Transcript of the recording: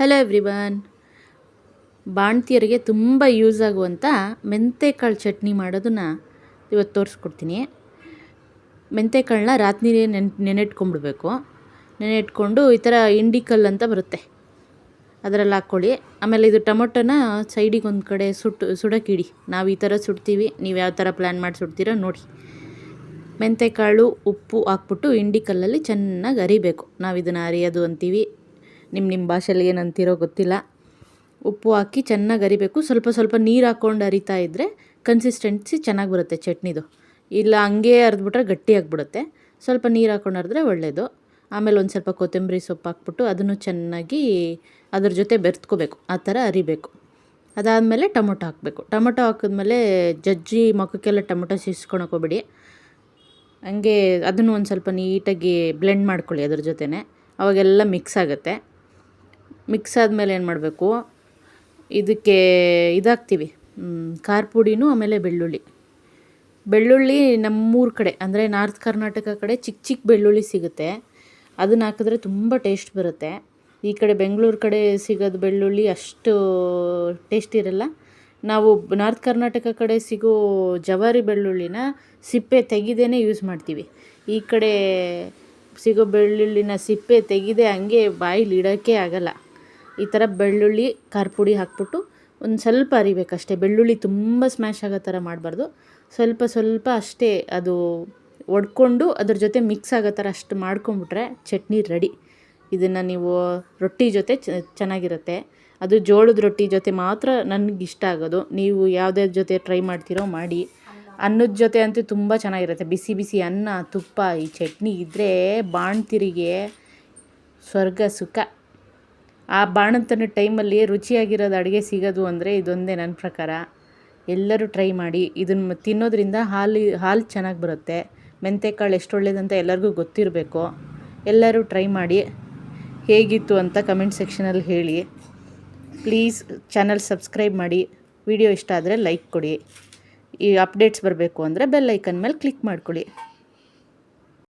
Hello everyone ಬಾಣ್ತಿಯರಿಗೆ ತುಂಬ use ಆಗುವಂಥ ಮೆಂತೆಕಾಳು ಚಟ್ನಿ ಮಾಡೋದನ್ನು ಇವತ್ತು ತೋರಿಸ್ಕೊಡ್ತೀನಿ. ಮೆಂತೆಕಾಳನ್ನ ರಾತ್ರಿ ನೆನ್, ನೆನೆಟ್ಕೊಂಡ್ಬಿಡ್ಬೇಕು. ನೆನೆ ಇಟ್ಕೊಂಡು ಈ ಥರ ಇಂಡಿಕಲ್ ಅಂತ ಬರುತ್ತೆ. ಅದರಲ್ಲಿ ಹಾಕ್ಕೊಳ್ಳಿ. ಆಮೇಲೆ ಇದು ಟೊಮೊಟೊನ ಸೈಡಿಗೆ ಒಂದು ಕಡೆ ಸುಟ್ಟು ಸುಡೋಕ್ಕಿಡಿ. ನಾವು ಈ ಥರ ಸುಡ್ತೀವಿ. ನೀವು ಯಾವ ಥರ ಪ್ಲ್ಯಾನ್ ಮಾಡಿ ಸುಡ್ತೀರೋ ನೋಡಿ. ಮೆಂತೆಕಾಳು, ಉಪ್ಪು ಹಾಕ್ಬಿಟ್ಟು ಇಂಡಿಕಲ್ಲಲ್ಲಿ ಚೆನ್ನಾಗಿ ಅರಿಬೇಕು. ನಾವು ಇದನ್ನು ಅರಿಯೋದು ಅಂತೀವಿ. ನಿಮ್ಮ ನಿಮ್ಮ ಭಾಷೆಯಲ್ಲಿ ಏನಂತೀರೋ ಗೊತ್ತಿಲ್ಲ. ಉಪ್ಪು ಹಾಕಿ ಚೆನ್ನಾಗಿ ಅರಿಬೇಕು. ಸ್ವಲ್ಪ ಸ್ವಲ್ಪ ನೀರು ಹಾಕ್ಕೊಂಡು ಅರಿತಾ ಇದ್ದರೆ ಕನ್ಸಿಸ್ಟೆನ್ಸಿ ಚೆನ್ನಾಗಿ ಬರುತ್ತೆ ಚಟ್ನಿದು. ಇಲ್ಲ ಹಂಗೆ ಅರಿದ್ಬಿಟ್ರೆ ಗಟ್ಟಿ ಆಗಿಬಿಡುತ್ತೆ. ಸ್ವಲ್ಪ ನೀರು ಹಾಕ್ಕೊಂಡು ಅರಿದ್ರೆ ಒಳ್ಳೆಯದು ಆಮೇಲೆ ಒಂದು ಸ್ವಲ್ಪ ಕೊತ್ತಂಬರಿ ಸೊಪ್ಪು ಹಾಕ್ಬಿಟ್ಟು ಅದನ್ನು ಚೆನ್ನಾಗಿ ಅದ್ರ ಜೊತೆ ಬೆರೆತ್ಕೋಬೇಕು. ಆ ಥರ ಅರಿಬೇಕು. ಅದಾದಮೇಲೆ ಟೊಮೊಟೊ ಹಾಕಬೇಕು. ಟೊಮೊಟೊ ಹಾಕಿದ್ಮೇಲೆ ಜಜ್ಜಿ ಮುಖಕ್ಕೆಲ್ಲ ಟೊಮೊಟೊ ಸಿಸ್ಕೊಳಕ್ಕೆ ಹೋಗ್ಬೇಡಿ. ಹಂಗೆ ಅದನ್ನು ಒಂದು ಸ್ವಲ್ಪ ನೀಟಾಗಿ ಬ್ಲೆಂಡ್ ಮಾಡ್ಕೊಳ್ಳಿ ಅದ್ರ ಜೊತೆನೆ. ಅವಾಗೆಲ್ಲ ಮಿಕ್ಸ್ ಆಗುತ್ತೆ. ಮಿಕ್ಸ್ ಆದಮೇಲೆ ಏನು ಮಾಡಬೇಕು? ಇದಕ್ಕೆ ಇದಾಕ್ತೀವಿ. ಖಾರ ಪುಡಿನೂ ಆಮೇಲೆ ಬೆಳ್ಳುಳ್ಳಿ. ಬೆಳ್ಳುಳ್ಳಿ ನಮ್ಮೂರ ಕಡೆ, ಅಂದರೆ ನಾರ್ತ್ ಕರ್ನಾಟಕ ಕಡೆ ಚಿಕ್ಕ ಚಿಕ್ಕ ಬೆಳ್ಳುಳ್ಳಿ ಸಿಗುತ್ತೆ. ಅದನ್ನ ಹಾಕಿದ್ರೆ ತುಂಬ ಟೇಸ್ಟ್ ಬರುತ್ತೆ. ಈ ಕಡೆ ಬೆಂಗಳೂರು ಕಡೆ ಸಿಗೋದು ಬೆಳ್ಳುಳ್ಳಿ ಅಷ್ಟು ಟೇಸ್ಟ್ ಇರಲ್ಲ. ನಾವು ನಾರ್ತ್ ಕರ್ನಾಟಕ ಕಡೆ ಸಿಗೋ ಜವಾರಿ ಬೆಳ್ಳುಳ್ಳಿನ ಸಿಪ್ಪೆ ತೆಗಿದೇ ಯೂಸ್ ಮಾಡ್ತೀವಿ. ಈ ಕಡೆ ಸಿಗೋ ಬೆಳ್ಳುಳ್ಳಿನ ಸಿಪ್ಪೆ ತೆಗೆದೇ ಹಂಗೆ ಬಾಯಿಲಿ ಇಡೋಕ್ಕೆ ಆಗಲ್ಲ. ಈ ಥರ ಬೆಳ್ಳುಳ್ಳಿ ಖಾರ ಪುಡಿ ಹಾಕ್ಬಿಟ್ಟು ಒಂದು ಸ್ವಲ್ಪ ಅರಿಬೇಕಷ್ಟೇ. ಬೆಳ್ಳುಳ್ಳಿ ತುಂಬ ಸ್ಮ್ಯಾಶ್ ಆಗೋ ಥರ ಮಾಡಬಾರ್ದು. ಸ್ವಲ್ಪ ಸ್ವಲ್ಪ ಅಷ್ಟೇ ಅದು ಒಡ್ಕೊಂಡು ಅದ್ರ ಜೊತೆ ಮಿಕ್ಸ್ ಆಗೋ ಥರ ಅಷ್ಟು ಮಾಡ್ಕೊಂಬಿಟ್ರೆ ಚಟ್ನಿ ರೆಡಿ ಇದನ್ನು ನೀವು ರೊಟ್ಟಿ ಜೊತೆ ಚೆನ್ನಾಗಿರುತ್ತೆ. ಅದು ಜೋಳದ ರೊಟ್ಟಿ ಜೊತೆ ಮಾತ್ರ ನನಗೆ ಇಷ್ಟ ಆಗೋದು. ನೀವು ಯಾವುದೇ ಜೊತೆ ಟ್ರೈ ಮಾಡ್ತೀರೋ ಮಾಡಿ. ಅನ್ನದ ಜೊತೆ ಅಂತೂ ತುಂಬ ಚೆನ್ನಾಗಿರುತ್ತೆ. ಬಿಸಿ ಬಿಸಿ ಅನ್ನ, ತುಪ್ಪ ಈ ಚಟ್ನಿ ಇದ್ದರೆ ಬಾಣ್ತಿರಿಗೆ ಸ್ವರ್ಗ ಸುಖ. ಆ ಬಾಣಂತನ ಟೈಮಲ್ಲಿ ರುಚಿಯಾಗಿರೋದು ಅಡುಗೆ ಸಿಗೋದು ಅಂದರೆ ಇದೊಂದೇ ನನ್ನ ಪ್ರಕಾರ. ಎಲ್ಲರೂ ಟ್ರೈ ಮಾಡಿ. ಇದನ್ನು ತಿನ್ನೋದ್ರಿಂದ ಹಾಲು ಹಾಲು ಚೆನ್ನಾಗಿ ಬರುತ್ತೆ. ಮೆಂತೆಕಾಳು ಎಷ್ಟು ಒಳ್ಳೇದಂತ ಎಲ್ಲರಿಗೂ ಗೊತ್ತಿರಬೇಕು. ಎಲ್ಲರೂ ಟ್ರೈ ಮಾಡಿ. ಹೇಗಿತ್ತು ಅಂತ ಕಮೆಂಟ್ ಸೆಕ್ಷನಲ್ಲಿ ಹೇಳಿ. ಪ್ಲೀಸ್ ಚಾನಲ್ ಸಬ್ಸ್ಕ್ರೈಬ್ ಮಾಡಿ. ವಿಡಿಯೋ ಇಷ್ಟ ಆದರೆ ಲೈಕ್ ಕೊಡಿ. ಈ ಅಪ್ಡೇಟ್ಸ್ ಬರಬೇಕು ಅಂದರೆ ಬೆಲ್ ಐಕನ್ ಮೇಲೆ ಕ್ಲಿಕ್ ಮಾಡ್ಕೊಳ್ಳಿ.